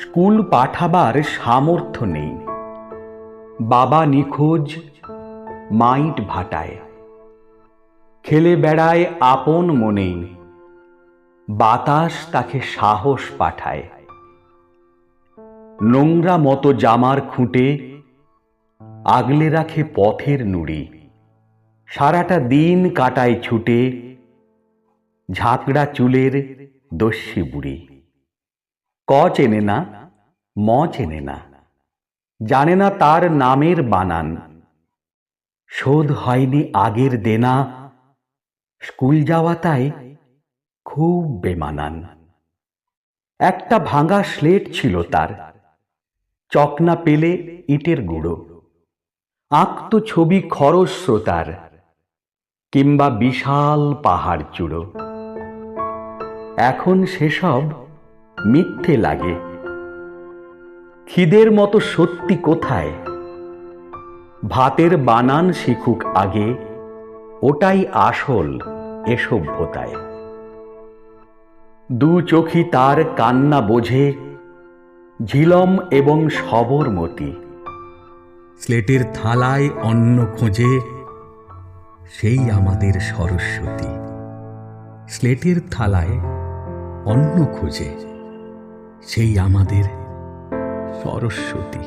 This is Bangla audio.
স্কুল পাঠাবার সামর্থ্য নেই। বাবা নিখোঁজ, মাইট ভাটায়। খেলে বেড়ায় আপন মনেই বাতাস তাকে সাহস পাঠায়। নোংরা মতো জামার খুঁটে আগলে রাখে পথের নুড়ি। সারাটা দিন কাটায় ছুটে ঝাঁকড়া চুলের দস্যি বুড়ি। ক চেনে না? ম চেনে না। জানে না তার নামের বানান। শোধ হয়নি আগের দেনা। স্কুল যাওয়া তাই খুব বেমানান। একটা ভাঙা স্লেট ছিল তার। চকনা পেলে ইটের গুঁড়ো। আঁকতো ছবি খরস্রোতার কিংবা বিশাল পাহাড় চূড়ো। এখন সেসব মিথ্যে লাগে। খিদের মতো সত্যি কোথায়? ভাতের বানান শিখুক আগে, ওটাই আসল এ সভ্যতায়। দু চোখি তার কান্না বোঝে, ঝিলম এবং সবরমতি স্লেটের থালায় অন্ন খোঁজে, সেই আমাদের সরস্বতী। স্লেটের থালায় অন্ন খোঁজে, সেই আমাদের সরস্বতী